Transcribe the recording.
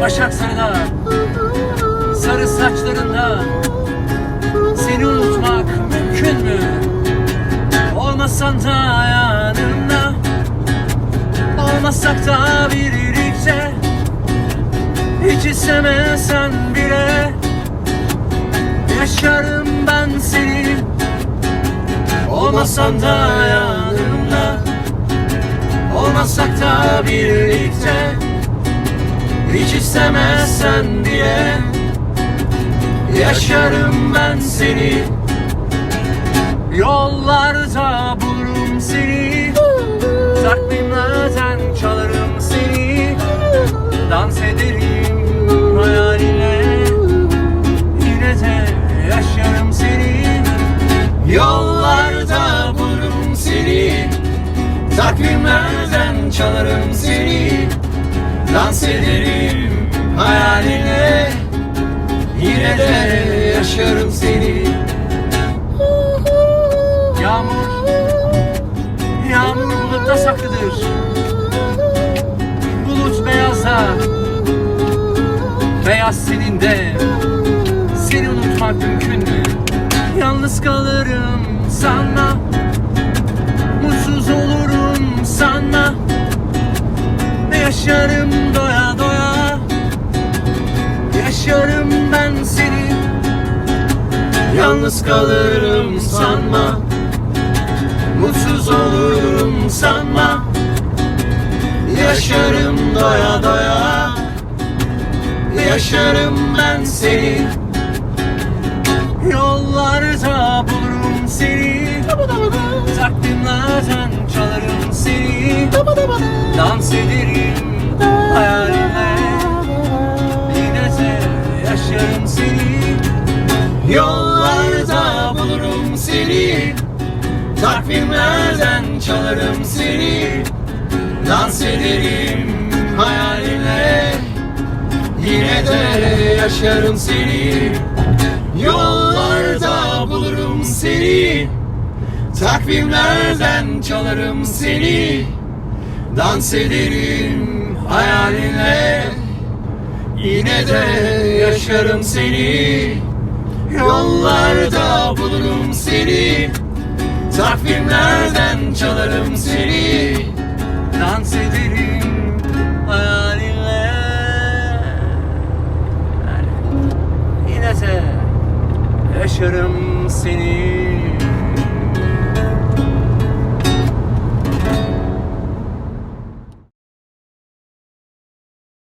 Başak Sarı'da. Sarı saçlarında. Seni unutmak mümkün mü? Olmasan da yanımda. Olmasak da birlikte Hiç istemesen bile. Yaşarım ben seni. Olmasan da yanımda Olmasak da birlikte Hiç istemezsen bile Yaşarım ben seni Yollarda bulurum seni. Takvimlerden çalarım seni Dans ederim hayaline. Yine de yaşarım seni Yollarda bulurum seni Takvimlerden çalarım seni. Dans ederim hayaline. Yine de yaşarım seni. Yağmur Yağmur bulutta saklıdır. Bulut beyazda Beyaz senin de. Seni unutmak mümkün mü? Yalnız kalırım sanma Yaşarım doya doya. Yaşarım ben seni. Yalnız kalırım sanma. Mutsuz olurum sanma. Yaşarım doya doya. Yaşarım ben seni. Yollarda bulurum seni. Takvimlerden çalarım seni. Dans ederim Yollarda bulurum seni. Takvimlerden çalarım seni. Dans ederim hayaline Yine de yaşarım seni. Yollarda bulurum seni. Takvimlerden çalarım seni. Dans ederim hayaline Yine de yaşarım seni Yollarda bulurum seni. Takvimlerden çalarım seni. Dans ederim hayalinle. Yine de yaşarım seni